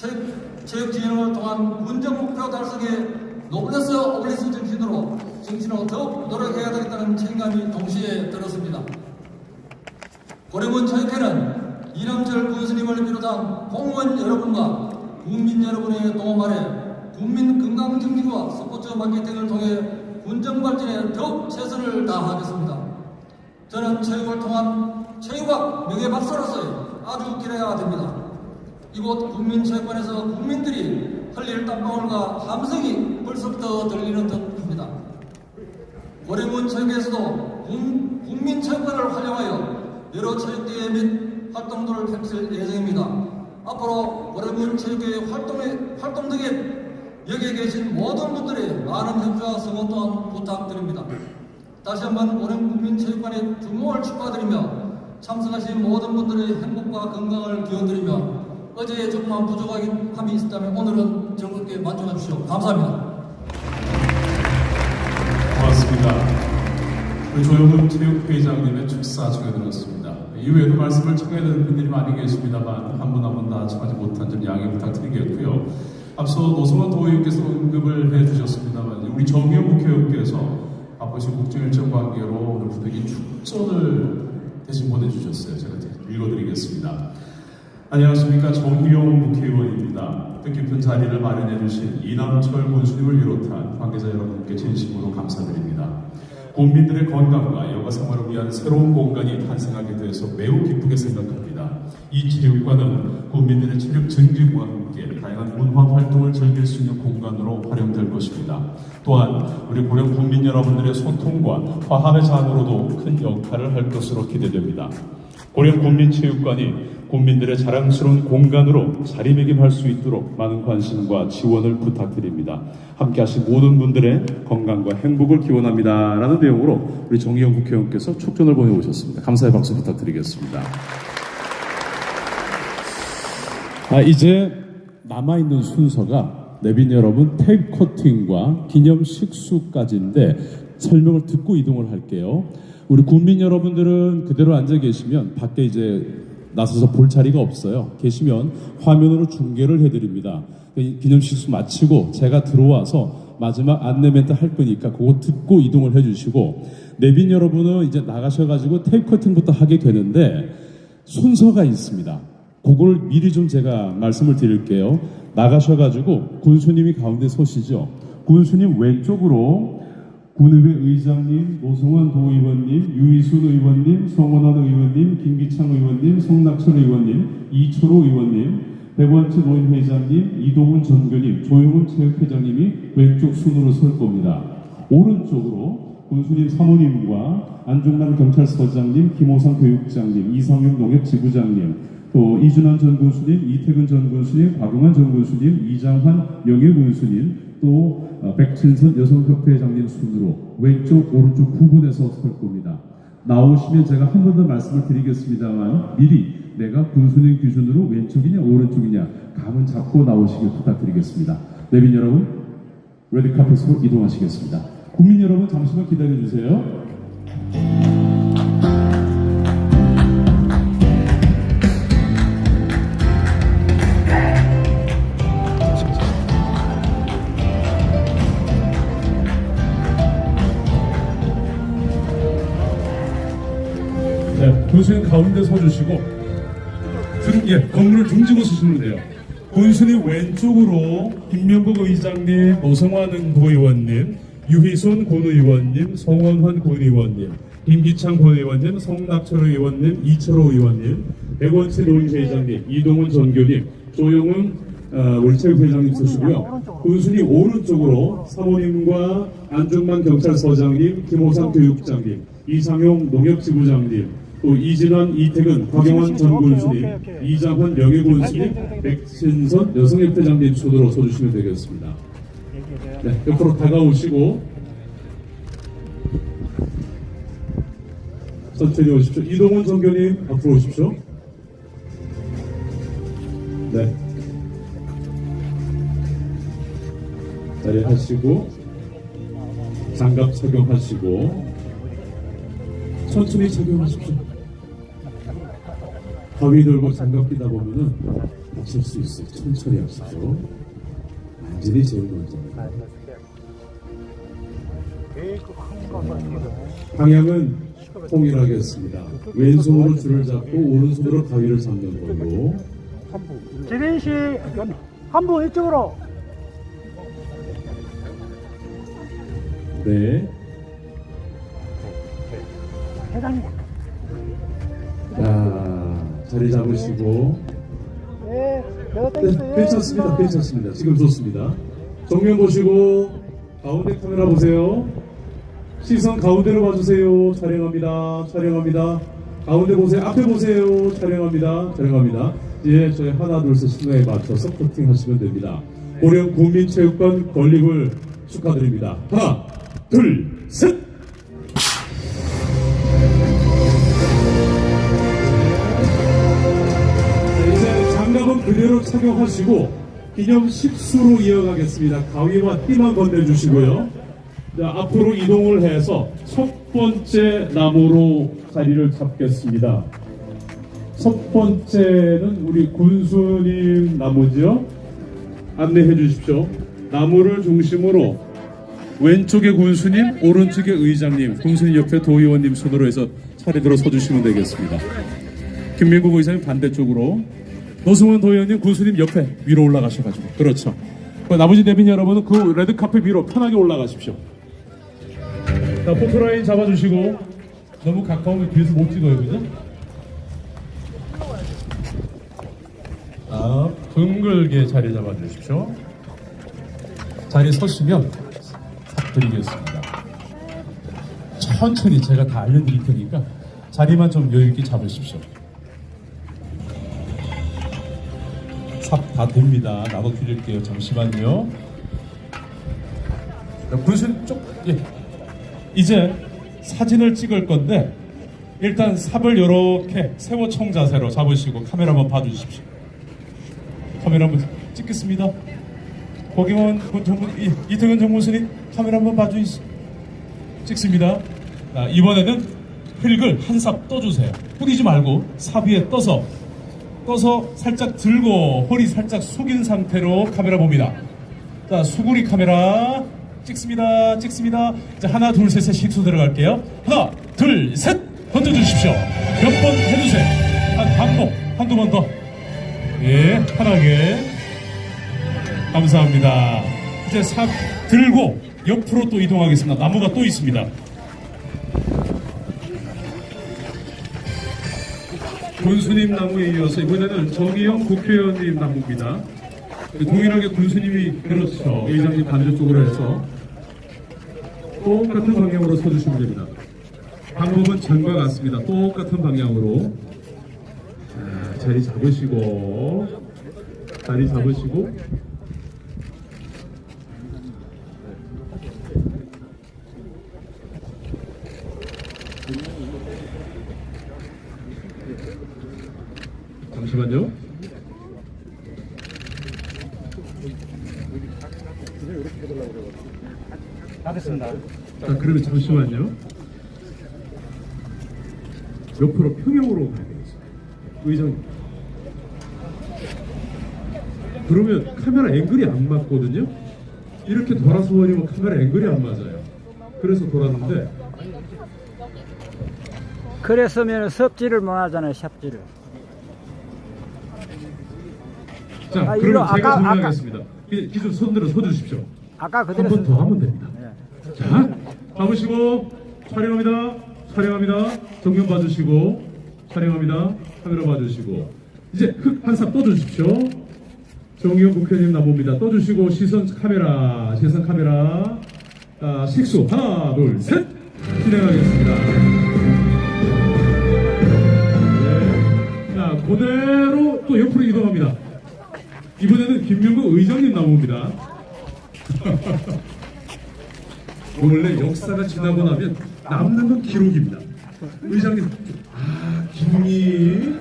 체육, 체육진흥을 통한 군정 목표 달성에 노블레스 오블리스 정신으로 정신으로 더욱 노력해야 되겠다는 책임감이 동시에 들었습니다. 고려문 체육회는 이남철 군수님을 비롯한 공무원 여러분과 국민 여러분의 도움 아래 국민 건강 정진과 스포츠 마케팅을 통해 군정 발전에 더욱 최선을 다하겠습니다. 저는 체육을 통한 체육학 명예 박사로서의 아주 기대가 됩니다. 이곳 국민체육관에서 국민들이 흘릴 땀방울과 함성이 벌써부터 들리는 듯합니다. 고려문 체육에서도 군- 국민체육관을 활용하여 여러 체육대회 및 활동들을 펼칠 예정입니다. 앞으로 고려문 체육회 활동에, 활동 등에 여기에 계신 모든 분들의 많은 협조와 성원 또한 부탁드립니다. 다시 한번 고령 국민체육관의 중공을 축하드리며 참석하신 모든 분들의 행복과 건강을 기원드리며 어제에 조금만 부족함이 있었다면 오늘은 즐겁게 만족해 주시오. 감사합니다. 고맙습니다. 조영훈 체육회장님의 축사 청해 들었습니다. 이외에도 말씀을 청해 드는 분들이 많이 계십니다만 한 분 한 분다 청하지 못한 점 양해 부탁드리겠고요. 앞서 노성원 도의원께서 언급을 해주셨습니다만 우리 정의용 국회의원께서 바쁘신 국정일정 관계로 오늘 부득이 축전을 대신 보내주셨어요. 제가 읽어드리겠습니다. 안녕하십니까 정희용 국회의원입니다. 뜻깊은 자리를 마련해 주신 이남철 군수님을 비롯한 관계자 여러분께 진심으로 감사드립니다. 국민들의 건강과 여가 생활을 위한 새로운 공간이 탄생하게 돼서 매우 기쁘게 생각합니다. 이 체육관은 국민들의 체력 증진과 함께 다양한 문화 활동을 즐길 수 있는 공간으로 활용될 것입니다. 또한 우리 고령 국민 여러분들의 소통과 화합의 장으로도 큰 역할을 할 것으로 기대됩니다. 고령 국민체육관이 국민들의 자랑스러운 공간으로 자리매김할 수 있도록 많은 관심과 지원을 부탁드립니다. 함께 하신 모든 분들의 건강과 행복을 기원합니다. 라는 내용으로 우리 정의영 국회의원께서 촉전을 보내오셨습니다. 감사의 박수 부탁드리겠습니다. 아, 이제 남아있는 순서가 내빈 여러분 테이프 커팅과 기념 식수까지인데 설명을 듣고 이동을 할게요. 우리 국민 여러분들은 그대로 앉아 계시면 밖에 이제 나서서 볼 자리가 없어요. 계시면 화면으로 중계를 해드립니다. 기념 식수 마치고 제가 들어와서 마지막 안내 멘트 할 거니까 그거 듣고 이동을 해주시고 내빈 여러분은 이제 나가셔가지고 테이프 커팅부터 하게 되는데 순서가 있습니다. 그걸 미리 좀 제가 말씀을 드릴게요. 나가셔가지고 군수님이 가운데 서시죠. 군수님 왼쪽으로 군의회 의장님, 노성원 도의원님, 유희순 의원님, 성원환 의원님, 김기창 의원님, 성낙철 의원님, 이철호 의원님, 백원채 노인회장님, 이동훈 전교님, 조용훈 체육회장님이 왼쪽 순으로 설 겁니다. 오른쪽으로 군수님 사모님과 안중남 경찰서장님, 김호상 교육장님, 이상용 농협지부장님, 또 이준환 전 군수님, 이태근 전 군수님, 박용환 전 군수님, 이장환 영예 군수님, 또 어, 백진선 여성협회장님 순으로 왼쪽 오른쪽 구분해서 설 겁니다. 나오시면 제가 한 번 더 말씀을 드리겠습니다만 미리 내가 군수님 기준으로 왼쪽이냐 오른쪽이냐 감은 잡고 나오시길 부탁드리겠습니다. 내빈 여러분 레드카펫으로 이동하시겠습니다. 국민 여러분 잠시만 기다려 주세요. 네, 군수님 가운데 서주시고 등, 예, 건물을 등지고 돼요. 군수님 왼쪽으로 김명국 의장님, 노성환 도의원님, 유희순 군의원님, 송원환 군의원님, 김기창 군의원님, 성낙철 의원님, 이철호 의원님, 백원치 노인회장님, 이동훈 전교님, 조영훈 어, 우리 체육 회장님 서시고요. 군수님 오른쪽으로 사모님과 안중만 경찰서장님, 김호상 교육장님, 이상용 농협지부장님, 또 이진환, 이태근, 박영환 전 군수님, 이장환 명예 군수님, 백신선 여성협회장님 순으로 서주시면 되겠습니다. 네, 옆으로 다가오시고 천천히 오십시오. 이동훈 전교님 앞으로 오십시오. 네. 자리 하시고 장갑 착용하시고 천천히 착용하십시오. 가위 들고 장갑 끼다 보면은 하실 수 있어요. 천천히 하십시오. 완전히 제일 먼저. 방향은 통일하겠습니다. 왼손으로 줄을 잡고 오른손으로 가위를 잡는 걸로. 재빈 씨, 한분 이쪽으로. 네. 회장님. 자, 자리 잡으시고. 네, 내가 네, 땡겼어요. 괜찮습니다. 괜찮습니다. 지금 좋습니다. 정면 보시고 가운데 카메라 보세요. 시선 가운데로 봐주세요. 촬영합니다. 촬영합니다. 가운데 보세요. 앞에 보세요. 촬영합니다. 촬영합니다. 이제 저희 하나 둘셋 신호에 맞춰서 커팅 하시면 됩니다. 고령 국민체육관 건립을 축하드립니다. 하나, 둘, 셋. 그대로 착용하시고 기념 식수로 이어가겠습니다. 가위와 띠만 건네주시고요. 자, 앞으로 이동을 해서 첫 번째 나무로 자리를 잡겠습니다. 첫 번째는 우리 군수님 나무죠. 안내해 주십시오. 나무를 중심으로 왼쪽에 군수님, 오른쪽에 의장님, 군수님 옆에 도의원님 순으로 해서 차례대로 서주시면 되겠습니다. 김민국 의장님 반대쪽으로 노승원 도의원님 군수님 옆에 위로 올라가셔가지고 그렇죠. 그 나머지 내빈 여러분은 그 레드 카펫 위로 편하게 올라가십시오. 자 포토라인 잡아주시고 너무 가까우면 뒤에서 못 찍어요, 그죠? 자 둥글게 자리 잡아주십시오. 자리 서시면 삽 드리겠습니다. 천천히 제가 다 알려드릴 테니까 자리만 좀 여유 있게 잡으십시오. 삽다 됩니다. 나눠 드릴게요. 잠시만요. 자, 군수님 쪽, 예. 이제 사진을 찍을 건데 일단 삽을 이렇게 세워총 자세로 잡으시고 카메라 한번 봐주십시오. 카메라 한번 찍겠습니다. 고경원 이- 이태근 정무수님 카메라 한번 봐주시죠. 찍습니다. 자, 이번에는 흙을 한 삽 떠주세요. 뿌리지 말고 삽 위에 떠서 떠서 살짝 들고 허리 살짝 숙인 상태로 카메라 봅니다. 자, 수구리 카메라 찍습니다. 찍습니다. 자, 하나, 둘, 셋, 셋 식수 들어갈게요. 하나, 둘, 셋 던져주십시오. 몇 번 해주세요. 한 반복, 한두 번 더. 예, 편하게. 감사합니다. 이제 삽 들고 옆으로 또 이동하겠습니다. 나무가 또 있습니다. 군수님 나무에 이어서 이번에는 정의영 국회의원님 나무입니다. 동일하게 군수님이 그렇죠. 의장님 반대쪽으로 해서 똑같은 방향으로 서주시면 됩니다. 방법은 전과 같습니다. 똑같은 방향으로 자, 자리 잡으시고 자리 잡으시고 잠시만요. 다 됐습니다. 자, 그러면 잠시만요. 옆으로 평형으로 가야 되겠어요. 의장님. 그러면 카메라 앵글이 안 맞거든요. 이렇게 돌아서 버리면 카메라 앵글이 안 맞아요. 그래서 돌았는데 그랬으면 섭지를 못 하잖아요, 샵지를. 자, 아, 그러면 이거 제가 아까- 정리하겠습니다. 기- 기준 손들어 서 주십시오. 아까 한 그대로 번 더 하면 됩니다. 예. 자, 잡으시고 촬영합니다. 촬영합니다. 정면 봐주시고 촬영합니다. 카메라 봐주시고 이제 흙한삽 떠주십시오. 정의용 국회의원님 나봅니다. 떠주시고 시선 카메라, 시선 카메라. 자, 식수 하나, 둘, 셋 진행하겠습니다. 네. 자, 그대로 또 옆으로 이동합니다. 이번에는 김명국 의장님 나옵니다. 원래 역사가 지나고 나면 남는 건 기록입니다. 의장님, 아, 김이,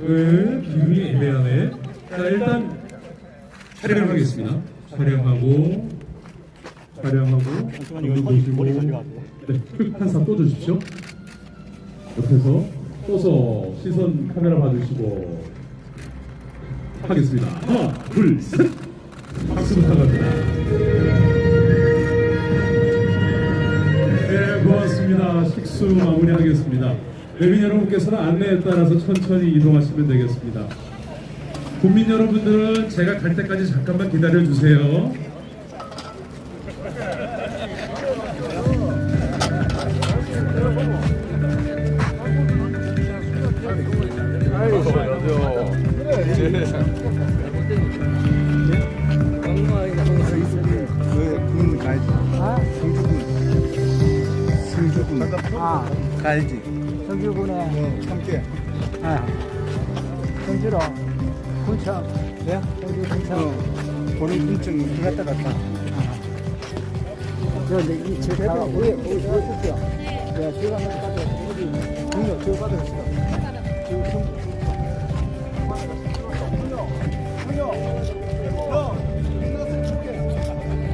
네, 김이 애매하네. 자, 일단 촬영하겠습니다. 촬영하고, 촬영하고, 정면 보시고, 네, 한삽 또 주십시오. 옆에서 떠서 시선 카메라 봐주시고, 하겠습니다. 하나, 둘, 셋. 박수 부탁합니다. 식수 마무리하겠습니다. 외빈 여러분께서는 안내에 따라서 천천히 이동하시면 되겠습니다. 국민 여러분들은 제가 갈 때까지 잠깐만 기다려 주세요. 아, 가야지. 성주군에, 어, 함께. 아, 성주로, 군청, 네? 성주 군청. 어, 보는 군청 갔다 갔다. 저, 이제 이, 우리, 우리, 보여주세요. 네, 제가 한번 여기, 공격, 저거 받아갑시다.